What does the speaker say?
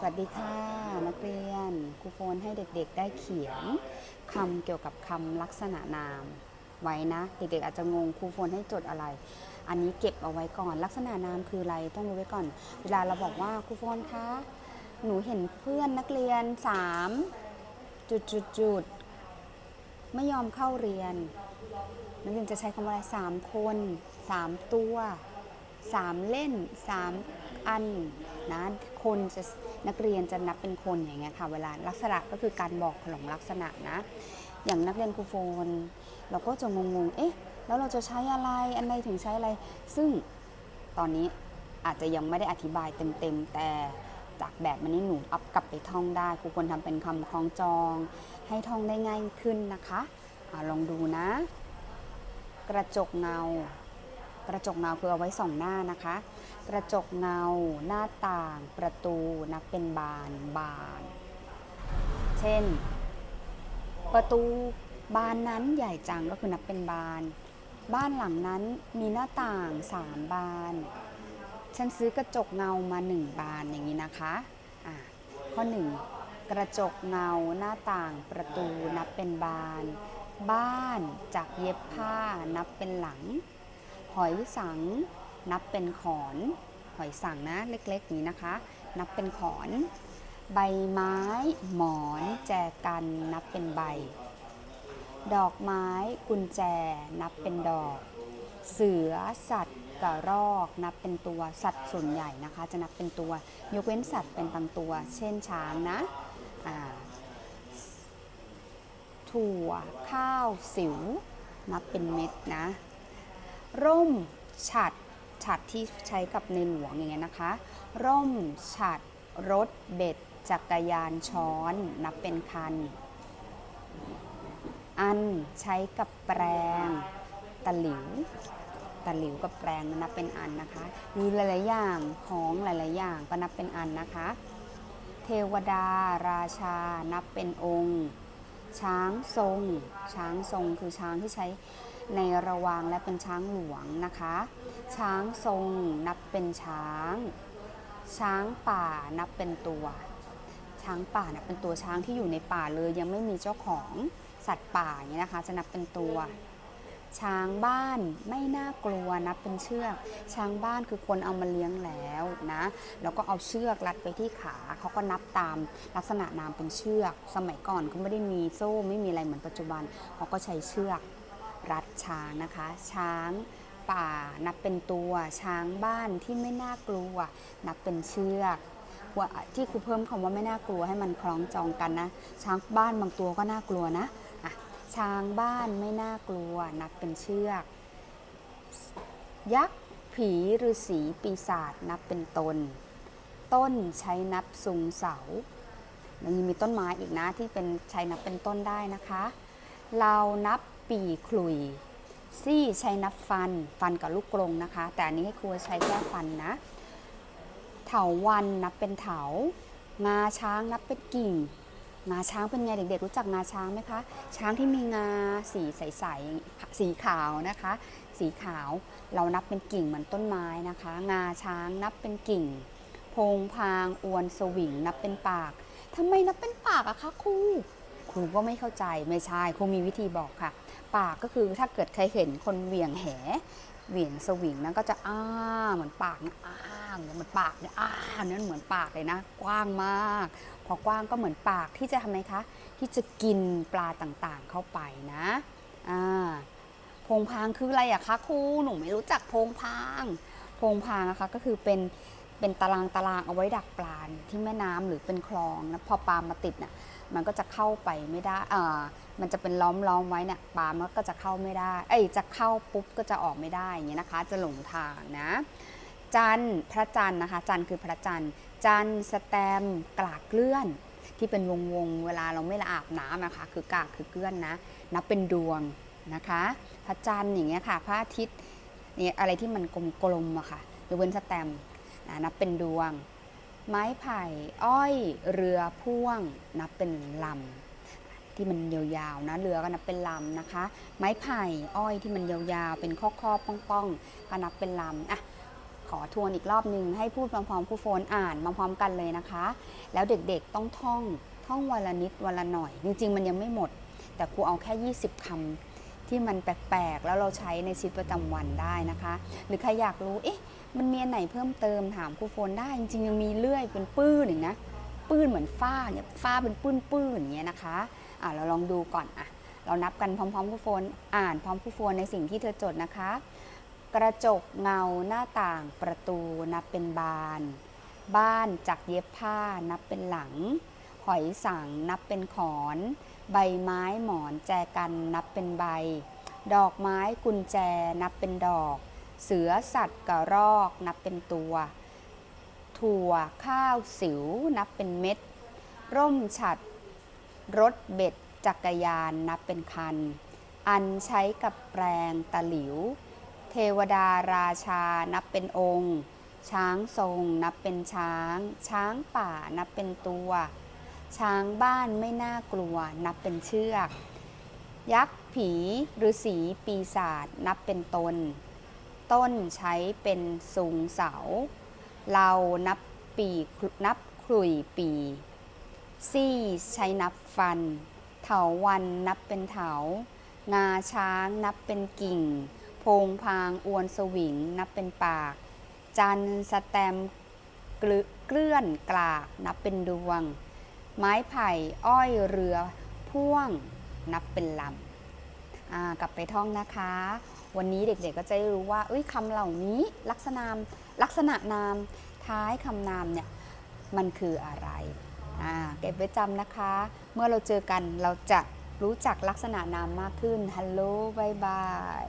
สวัสดีค่ะนักเรียนครูโฟนให้เด็กๆได้เขียนคำเกี่ยวกับคำลักษณะนาม ไว้นะ เด็กๆอาจจะงงครูโฟนให้จดอะไร อันนี้เก็บเอาไว้ก่อนลักษณะนามคืออะไรต้องรู้ไว้ก่อน เวลาเราบอกว่าครูโฟนคะหนูเห็นเพื่อนนักเรียนสามจุดจุดจุดๆไม่ยอมเข้าเรียน นักเรียนจะใช้คำว่าอะไรสามคนสามตัวสามเล่นสาม อันนะคนจะนักเรียนจะนับเป็นคนอย่างเงี้ยค่ะเวลาลักษณะก็คือการบอกของลักษณะนะ อย่างนักเรียนครูโฟน เราก็จะงงๆเอ๊ะแล้วเราจะใช้อะไรอันไหนถึงใช้อะไร ซึ่งตอนนี้อาจจะยังไม่ได้อธิบายเต็มๆ แต่จากแบบมันนี้หนูอัพกลับไปท่องได้ครูควรทำเป็นคำคล้องจอง ให้ท่องได้ง่ายขึ้นนะคะอะลองดูนะ กระจกเงา กระจกเงาคือเอาไว้สองหน้านะคะ กระจกเงา หน้าต่าง ประตูนับเป็นบานบาน เช่น ประตูบานนั้นใหญ่จังก็คือนับเป็นบาน บ้านหลังนั้นมีหน้าต่างสามบาน ฉันซื้อกระจกเงามาหนึ่งบานอย่างนี้นะคะอะข้อหนึ่งกระจกเงาหน้าต่างประตูนับเป็นบาน บ้านจากเย็บผ้านับเป็นหลัง อยสัง นับเป็นขอน หอยสังนะเล็กๆนี้นะคะ นับเป็นขอน ใบไม้ หมอน แจกันนับเป็นใบ ดอกไม้กุญแจนับเป็นดอก เสือสัตว์กระรอกนับเป็นตัวสัตว์ส่วนใหญ่นะคะ จะนับเป็นตัว ยกเว้นสัตว์เป็นบางตัว เช่นช้างนะถั่วข้าวสิวนับเป็นเม็ดนะ ร่มฉัดฉัดที่ใช้กับในหลวงอย่างเงี้ยนะคะ ร่มฉัดรถเบ็ดจักรยานช้อน นับเป็นคัน อันใช้กับแปรงตะหลิวตะหลิวกับแปรงนับเป็นอันนะคะมีหลายๆอย่างของหลาย ๆ อย่างก็นับเป็นอันนะคะ เทวดา ราชา นับเป็นองค์ ช้างทรง ช้างทรงคือช้างที่ใช้ ในระวางและเป็นช้างหลวงนะคะ ช้างทรงนับเป็นช้าง ช้างป่านับเป็นตัว ช้างป่านับเป็นตัวช้างที่อยู่ในป่าเลยยังไม่มีเจ้าของสัตว์ป่าอย่างนี้ยนะคะ จะนับเป็นตัว ช้างบ้านไม่น่ากลัวนับเป็นเชือก ช้างบ้านคือคนเอามาเลี้ยงแล้วนะแล้วก็เอาเชือกรัดไปที่ขาเขาก็นับตามลักษณะนามเป็นเชือก สมัยก่อนก็ไม่ได้มีโซ่ไม่มีอะไรเหมือนปัจจุบันเขาก็ใช้เชือก รัดช้างนะคะ ช้างป่านับเป็นตัว ช้างบ้านที่ไม่น่ากลัว นับเป็นเชือกว่าที่ครูเพิ่มคำว่าไม่น่ากลัวให้มันคล้องจองกันนะ ช้างบ้านบางตัวก็น่ากลัวนะะช้างบ้านไม่น่ากลัว นับเป็นเชือก ยักษ์ผีฤาษีปีศาจนับเป็นตน ต้นใช้นับซุงเสามันยังมีต้นไม้อีกนะที่เป็นใช้นับเป็นต้นได้นะคะ เรานับ ปีขลุย ซี่ใช้นับฟันฟันกับลูกกรงนะคะ แต่อันนี้ให้ครูใช้แค่ฟันนะ เถาวันนับเป็นเถางาช้างนับเป็นกิ่งงาช้างเป็นไงเด็กๆรู้จักงาช้างไหมคะ ช้างที่มีงาสีใสๆสีขาวนะคะ สีขาวเรานับเป็นกิ่งเหมือนต้นไม้นะคะ งาช้างนับเป็นกิ่ง พงพางอวนสวิงนับเป็นปากทำไมนับเป็นปากอะคะครู รูก็ไม่เข้าใจไม่ใช่ครูมีวิธีบอกค่ะ ปากก็คือถ้าเกิดใครเห็นคนเหวี่ยงแหเหวี่ยงสวิงนั้นก็จะอ้าเหมือนปากเนี่ยอ้าเหมือนปากเนี่ยอ้าเนี่ยเหมือนปากเลยนะ กว้างมาก พอกว้างก็เหมือนปากที่จะทำไมคะที่จะกินปลาต่างๆเข้าไปนะอ่าโพงพางคืออะไรอะคะครูหนูไม่รู้จักโพงพางโพงพางนะคะก็คือเป็น เป็นตารางตารางเอาไว้ดักปลาที่แม่น้ำหรือเป็นคลองนะพอปลามาติดน่ะมันก็จะเข้าไปไม่ได้อ่ามันจะเป็นล้อมล้อมไว้เนี่ยปลามันก็จะเข้าไม่ได้ เอ้ยจะเข้าปุ๊บก็จะออกไม่ได้อย่างเงี้ยนะคะ จะหลงทางนะ จันพระจันทร์นะคะ จันทร์คือพระจันทร์จันทร์สแตมกลากเกลื่อน ที่เป็นวงวงเวลาเราไม่ละอาบน้ำนะคะ คือกากคือเกลื่อนนะนับเป็นดวงนะคะ พระจันทร์อย่างเงี้ยค่ะ พระอาทิตย์เนี่ยอะไรที่มันกลมๆอะค่ะยกเว้นสแตม นะนับเป็นดวง ไม้ไผ่อ้อยเรือพ่วง นับเป็นลำที่มันยาวๆนะเรือก็นับเป็นลำนะคะ ไม้ไผ่อ้อยที่มันยาวๆ เป็นข้อๆป้องๆก็นับเป็นลำอะขอทวนอีกรอบหนึ่งให้พูดพร้อมๆครูโฟนอ่านมาพร้อมกันเลยนะคะ แล้วเด็กๆต้องท่องท่องวันละนิดวันละหน่อย จริงๆ มันยังไม่หมด แต่ครูเอาแค่ 20คำที่มันแปลกๆ แล้วเราใช้ในชีวิตประจำวันได้นะคะ หรือใครอยากรู้เอ๊ะ มันมีอันไหนเพิ่มเติมถามครูโฟนได้จริงๆยังมีเลื่อยเป็นปื้นอย่างนะ ปื้นเหมือนฝ้าเนี่ยฝ้าเป็นปื้นปื้นอย่างเงี้ยนะคะอะเราลองดูก่อนอะเรานับกันพร้อมๆครูโฟนอ่านพร้อมครูโฟนในสิ่งที่เธอจดนะคะ กระจกเงาหน้าต่างประตูนับเป็นบาน บ้านจากเย็บผ้านับเป็นหลัง หอยสังนับเป็นขอน ใบไม้หมอนแจกันนับเป็นใบ ดอกไม้กุญแจนับเป็นดอก เสือสัตว์กระรอกนับเป็นตัว ถั่วข้าวสิวนับเป็นเม็ด ร่มฉัด รถเบ็ด จักรยานนับเป็นคัน อันใช้กับแปลงตะหลิว เทวดาราชานับเป็นองค์ ช้างทรงนับเป็นช้าง ช้างป่านับเป็นตัว ช้างบ้านไม่น่ากลัวนับเป็นเชือก ยักษ์ผีฤาษีปีศาจนับเป็นตน ต้นใช้เป็นสูงเสา เรานับปีนับขลุยปี ซี่ใช้นับฟัน เถาวันนับเป็นเถา งาช้างนับเป็นกิ่ง โพงพางอวนสวิงนับเป็นปาก จันสแตมเกลือเกลื่อนกลากนับเป็นดวง ไม้ไผ่อ้อยเรือพ่วงนับเป็นลำกลับไปท่องนะคะ วันนี้เด็กๆก็จะได้รู้ว่าเอ้ยคำเหล่านี้ลักษณะลักษณะนามท้ายคำนามเนี่ยมันคืออะไรเก็บไว้จำนะคะ เมื่อเราเจอกันเราจะรู้จักลักษณะนามมากขึ้นฮัลโหลบายบาย